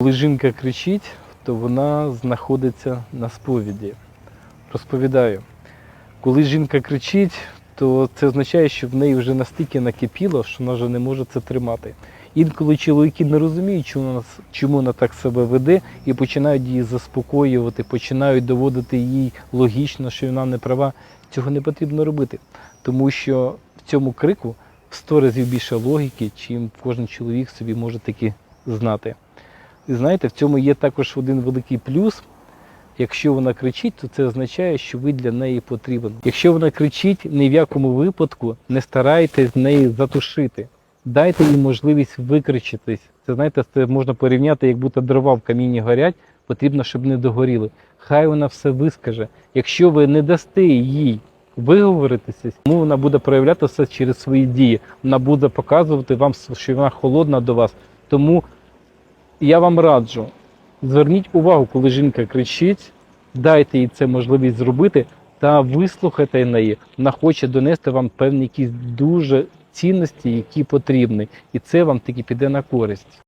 Коли жінка кричить, то вона знаходиться на сповіді. Розповідаю, коли жінка кричить, то це означає, що в неї вже настільки накипіло, що вона вже не може це тримати. Інколи чоловіки не розуміють, чому вона, чому вона так себе веде, і починають її заспокоювати, починають доводити їй логічно, що вона не права. Цього не потрібно робити, тому що в цьому крику в 100 разів більше логіки, чим кожен чоловік собі може таки знати. І знаєте, в цьому є також один великий плюс. Якщо вона кричить, то це означає, що ви для неї потрібен. Якщо вона кричить, ні в якому випадку не старайтесь неї затушити. Дайте їй можливість викричитись. Це знаєте, це можна порівняти, як будто дрова в каміні горять, потрібно, щоб не догоріли. Хай вона все вискаже. Якщо ви не дасте їй виговоритися, тому вона буде проявляти все через свої дії. Вона буде показувати вам, що вона холодна до вас. Тому я вам раджу, зверніть увагу, коли жінка кричить, дайте їй це можливість зробити та вислухайте неї. Вона хоче донести вам певні якісь дуже цінності, які потрібні, і це вам таки піде на користь.